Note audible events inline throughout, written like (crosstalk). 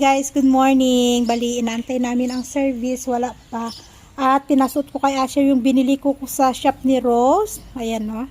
guys, good morning. Bali, inaantay namin ang service, wala pa. At pinasot ko kay Asher yung binili ko sa shop ni Rose. Ayan no.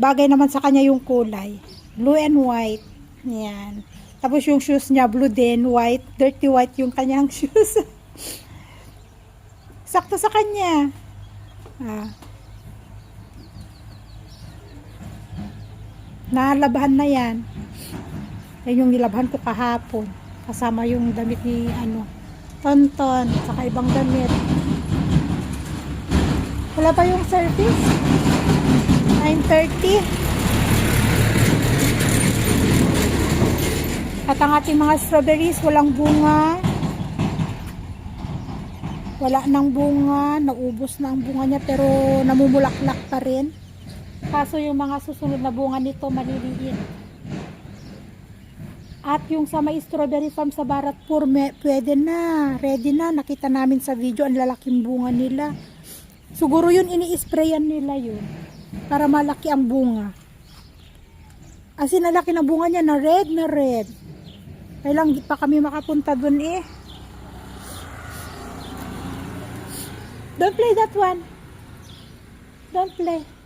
Bagay naman sa kanya yung kulay. Blue and white. Ayan. Tapos yung shoes niya, blue din, white. Dirty white yung kanyang (laughs) shoes. Sakto sa kanya. Ah. Nalabahan na yan. Yan yung nilabhan ko kahapon. Kasama yung damit ni ano, Tonton, saka ibang damit. Wala pa yung service? 9.30. At ang ating mga strawberries, walang bunga. Wala nang bunga, naubos na ang bunga niya pero namumulaklak pa rin. Kaso yung mga susunod na bunga nito maliliit. At yung sa may strawberry farm sa Baratpur, me, pwede na, ready na. Nakita namin sa video ang lalaking bunga nila. Siguro yun ini-sprayan nila yun. Para malaki ang bunga. As in, lalaki ng bunga niya na red na red. Kailang pa kami makapunta dun eh. Don't play that one. Don't play.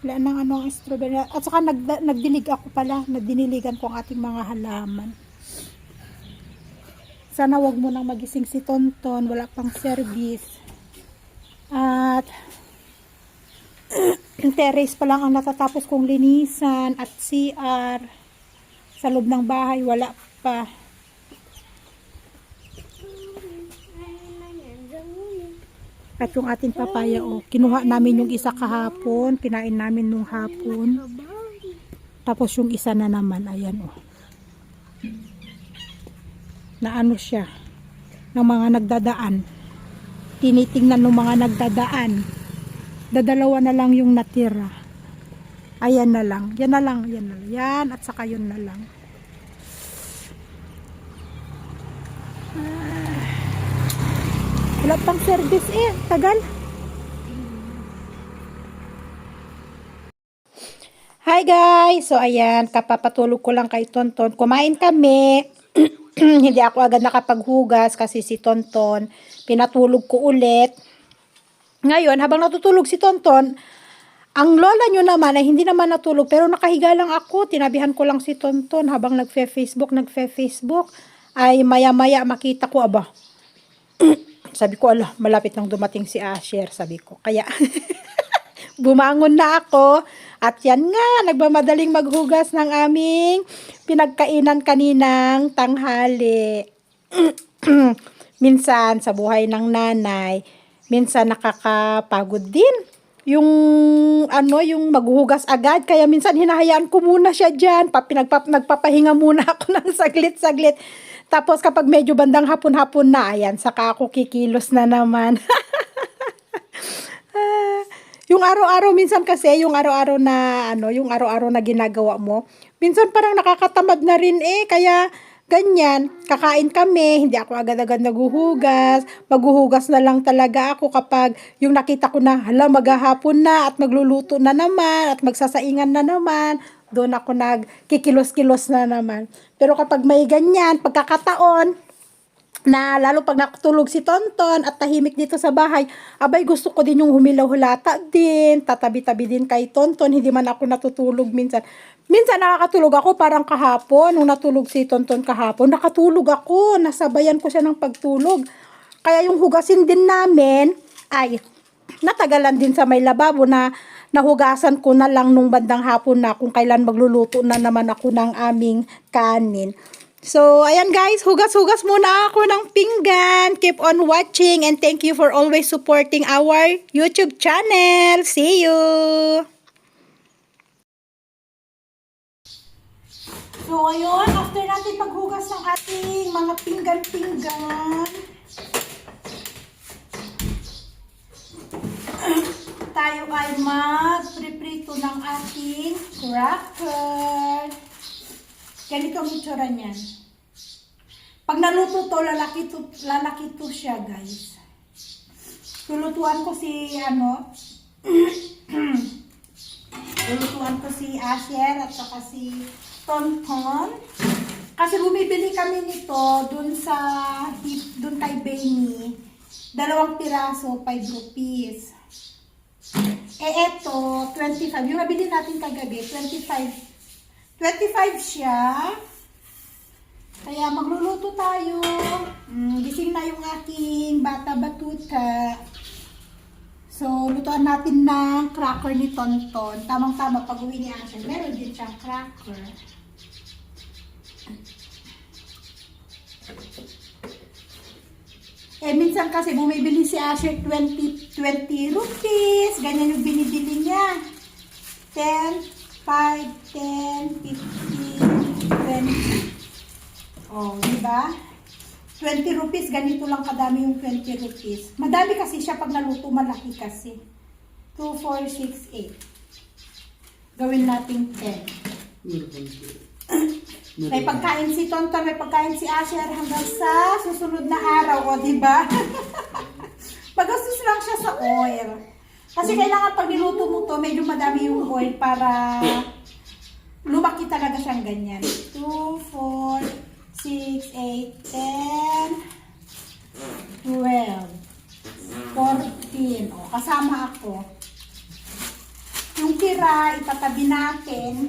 Wala nang ano ang strawberry. At saka nag, nagdilig ako pala. Nagdiniligan ko ang ating mga halaman. Sana wag mo nang magising si Tonton. Wala pang service. At (clears throat) terrace pa lang ang natatapos kong linisan at CR sa loob ng bahay wala pa at yung ating papaya oh, kinuha namin yung isa kahapon kinain namin nung hapon. Tapos yung isa na naman ayan oh. Na ano siya ng mga nagdadaan. Tinitingnan ng mga nagdadaan. Dadalawa na lang yung natira. Ayan na lang yan na lang yan na lang. Yan at saka yun na lang wala pang service eh tagal Hi guys! So ayan, kapapatulog ko lang kay Tonton. Kumain kami. (clears throat) Hindi ako agad nakapaghugas kasi si Tonton pinatulog ko ulit. Ngayon, habang natutulog si Tonton, ang lola nyo naman ay hindi naman natulog pero nakahiga lang ako. Tinabihan ko lang si Tonton habang nagfe-Facebook, nagfe-Facebook. Ay maya-maya makita ko, aba, (clears throat) sabi ko, ala, malapit nang dumating si Asher, sabi ko. Kaya, (laughs) bumangon na ako. At yan nga, nagmamadaling maghugas ng aming pinagkainan kaninang tanghali. (clears throat) minsan sa buhay ng nanay, minsan nakakapagod din. Yung ano, yung maghuhugas agad. Kaya minsan hinahayaan ko muna siya dyan. Pa, pinagpap, nagpapahinga muna (laughs) ako ng saglit-saglit. Tapos kapag medyo bandang hapon-hapon na, ayan, saka ako kikilos na naman. (laughs) Ah, yung araw-araw minsan kasi, yung araw-araw na ano, yung araw-araw na ginagawa mo, minsan parang nakakatamad na rin eh, kaya ganyan, kakain kami, hindi ako agad-agad naguhugas, maghuhugas na lang talaga ako kapag yung nakita ko na, hala, maghahapon na at magluluto na naman at magsasaingan na naman, doon ako nagkikilos-kilos na naman. Pero kapag may ganyan, pagkakataon, na lalo pag nakatulog si Tonton at tahimik dito sa bahay, abay gusto ko din yung humilaw-hulata din, tatabi-tabi din kay Tonton, hindi man ako natutulog minsan. Minsan nakakatulog ako parang kahapon, nung natulog si Tonton kahapon, nakatulog ako, nasabayan ko siya ng pagtulog. Kaya yung hugasin din namin, ay natagalan din sa may lababo na nahugasan ko na lang nung bandang hapon na kung kailan magluluto na naman ako ng aming kanin. So, ayan guys, hugas-hugas muna ako ng pinggan. Keep on watching and thank you for always supporting our YouTube channel. See you! So, ayun, after natin maghugas ng ating mga pinggan-pinggan, tayo ay mag-preprito ng ating cracker. Ganito ang itsura niyan. Pag naluto to, lalaki to, lalaki to siya, guys. Lulutuan ko si, ano, (clears throat) lulutuan ko si Asher at saka si Tonton. Kasi bumibili kami nito dun sa, dun kay Benny. Dalawang piraso, 5 rupees. Eh, eto, 25. Yung nabili natin kagabi, 25. 25 siya. Kaya magluluto tayo. Mm, gising na yung aking bata batuta. So, lutuan natin ng cracker ni Tonton. Tamang-tama pag uwi ni Asher. Meron din siyang cracker. Eh, minsan kasi bumibili si Asher 20, 20 rupees. Ganyan yung binibili niya. 10, 5, 10, 15, 20. Oh, di ba? 20 rupees, ganito lang kadami yung 20 rupees. Madami kasi siya pag naluto, malaki kasi. 2, 4, 6, 8. Gawin natin 10. (coughs) May pagkain si Tonton, may pagkain si Asher hanggang sa susunod na araw, o di ba? (laughs) Magastos lang siya sa oil. Kasi kailangan pag niluto mo to, medyo madami yung oil para lumaki talaga siyang ganyan. 2, 4, 6, 8, 10, 12, 14. O, kasama ako. Yung tira, itatabi natin.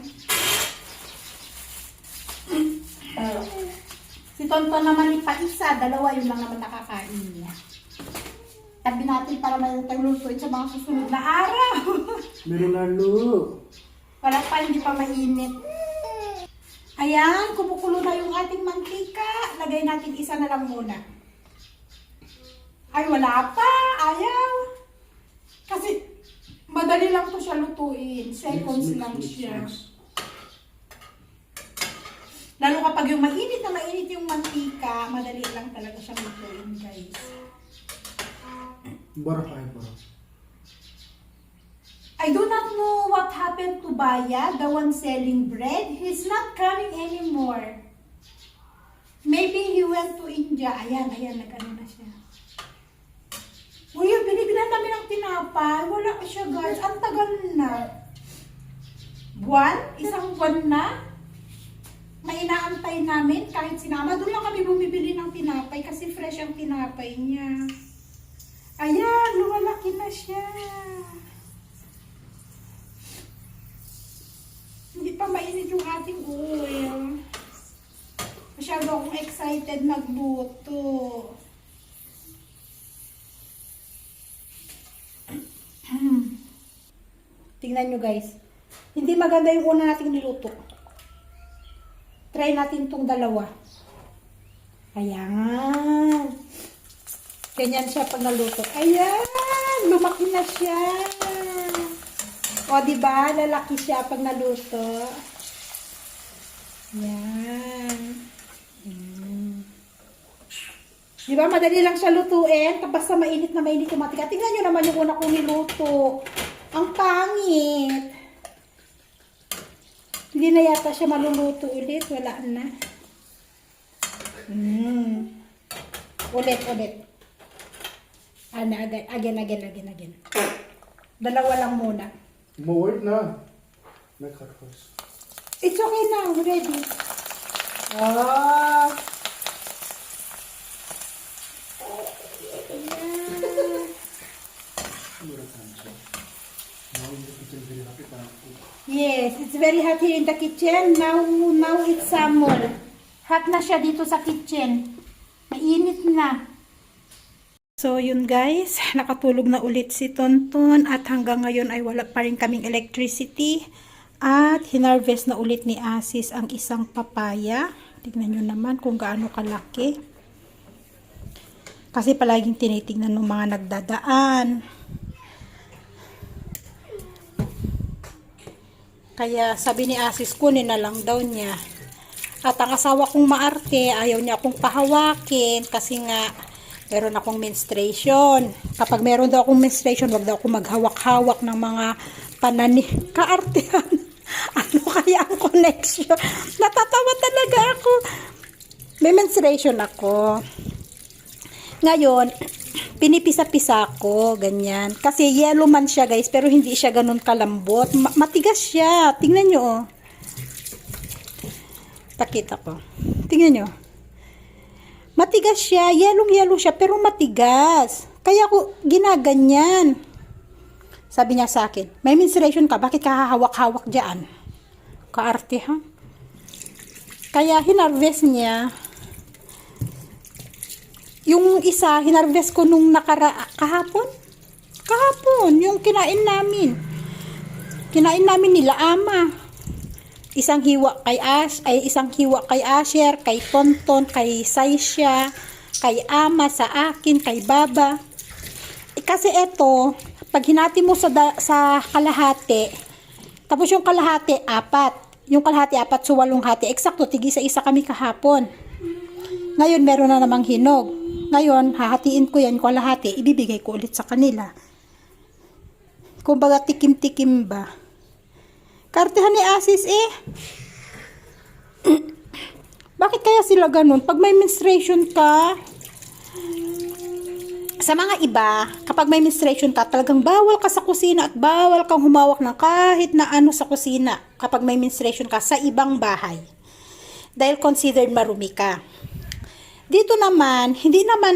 Si Tonton naman ipa-isa, dalawa yun lang naman nakakain niya. Tabi natin para may taglutuin sa mga susunod na araw. (laughs) Meron lalo. Wala pa, hindi pa mainit. Ayan, kumukulo na yung ating mantika. Lagay natin isa na lang muna. Ay, wala pa. Ayaw. Kasi, madali lang to siya lutuin. Seconds lang siya. Lalo kapag yung mainit na mainit yung mantika, madali lang talaga siyang lutuin, guys. Bara kaya bara. I do not know what happened to Baya, the one selling bread. He's not coming anymore. Maybe he went to India. Ayan, ayan, nag-ano na siya. Uy, binigyan namin ng tinapay. Wala pa siya, guys. Ang tagal na. Buwan? Isang buwan na? May inaantay namin kahit sinama. Doon lang kami bumibili ng tinapay kasi fresh ang tinapay niya. Ayan, lumalaki na siya. Hindi pa mainit yung ating oil. Masyado akong excited magluto. (clears throat) Tingnan nyo guys. Hindi maganda yung una nating niluto. Try natin tong dalawa. Ayan. Ganyan siya pag naluto. Ayan! Lumaki na siya. O, ba? Lalaki siya pag naluto. Ayan. Mm. Di ba? Madali lang siya lutuin. Basta mainit na mainit yung matika. Tingnan nyo naman yung una kong niluto. Ang pangit. Hindi na yata siya maluluto ulit. Wala na. Mm. Ulit, ulit. Ano, again, again, again, again, again. Dalawa lang muna. Mawait na. First. It's okay now. Ready. Oh. Yes, it's very hot here in the kitchen. Now, now it's summer. Hot na siya dito sa kitchen. Mainit na. So yun guys, (laughs) nakatulog na ulit si Tonton at hanggang ngayon ay wala pa rin kaming electricity. At hinarvest na ulit ni Asis ang isang papaya. Tignan nyo naman kung gaano kalaki. Kasi palaging tinitingnan ng mga nagdadaan. Kaya sabi ni Asis, kunin na lang daw niya. At ang asawa kong maarte, ayaw niya akong pahawakin kasi nga meron akong menstruation. Kapag meron daw akong menstruation, wag daw akong maghawak-hawak ng mga panani. Kaartehan. (laughs) ano kaya ang connection? Natatawa talaga ako. May menstruation ako. Ngayon, pinipisa-pisa ko, ganyan. Kasi yellow man siya, guys, pero hindi siya ganun kalambot. Ma- matigas siya. Tingnan nyo, oh. Pakita ko. Tingnan nyo. Matigas siya. Yellow-yellow siya, pero matigas. Kaya ako ginaganyan. Sabi niya sa akin, may menstruation ka, bakit ka hahawak-hawak dyan? Kaarte, ha? Kaya hinarvest niya. Yung isa, hinarvest ko nung nakara... Kahapon? Kahapon, yung kinain namin. Kinain namin nila ama. Isang hiwa kay Ash, ay isang hiwa kay Asher, kay Tonton, kay Saisha, kay Ama, sa akin, kay Baba. Eh, kasi eto, pag hinati mo sa, da- sa kalahati, tapos yung kalahati, apat. Yung kalahati, apat, so walong hati. Eksakto, tigi sa isa kami kahapon. Ngayon, meron na namang hinog. Ngayon, hahatiin ko yan, kalahati, ibibigay ko ulit sa kanila. Kumbaga, tikim-tikim ba? Kartehan ni Asis eh. Bakit kaya sila ganun? Pag may menstruation ka, sa mga iba, kapag may menstruation ka, talagang bawal ka sa kusina at bawal kang humawak ng kahit na ano sa kusina kapag may menstruation ka sa ibang bahay. Dahil considered marumi ka. Dito naman, hindi naman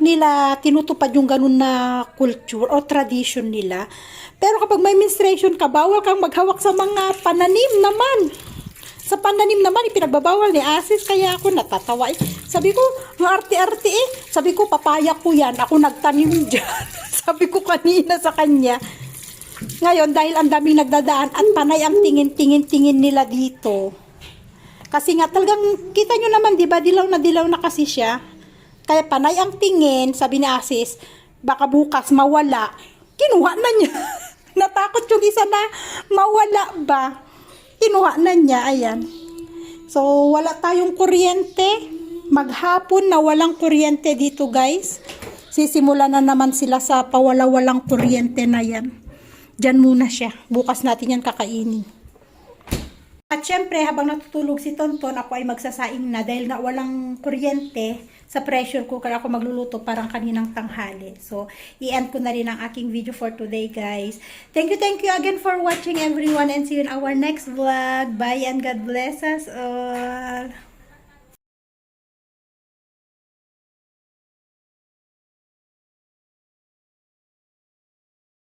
nila tinutupad yung ganun na culture o tradition nila. Pero kapag may menstruation ka, bawal kang maghawak sa mga pananim naman. Sa pananim naman, ipinagbabawal ni Asis, kaya ako natatawa. Sabi ko, ang arte-arte eh. Sabi ko, papaya ko yan. Ako nagtanim (laughs) dyan. Sabi ko kanina sa kanya. Ngayon, dahil ang daming nagdadaan at panay ang tingin-tingin-tingin nila dito. Kasi nga talagang kita nyo naman, 'di ba? Dilaw na dilaw na kasi siya. Kaya panay ang tingin, sabi ni Asis, baka bukas mawala. Kinuha na niya. (laughs) Natakot yung isa na mawala ba. Kinuha na niya, ayan. So, wala tayong kuryente. Maghapon na walang kuryente dito, guys. Sisimula na naman sila sa pawala-walang kuryente na yan. Diyan muna siya. Bukas natin yan kakainin. At syempre, habang natutulog si Tonton, ako ay magsasaing na dahil nga walang kuryente sa pressure cooker ako magluluto parang kaninang tanghali. So, i-end ko na rin ang aking video for today, guys. Thank you, thank you again for watching everyone and see you in our next vlog. Bye and God bless us all.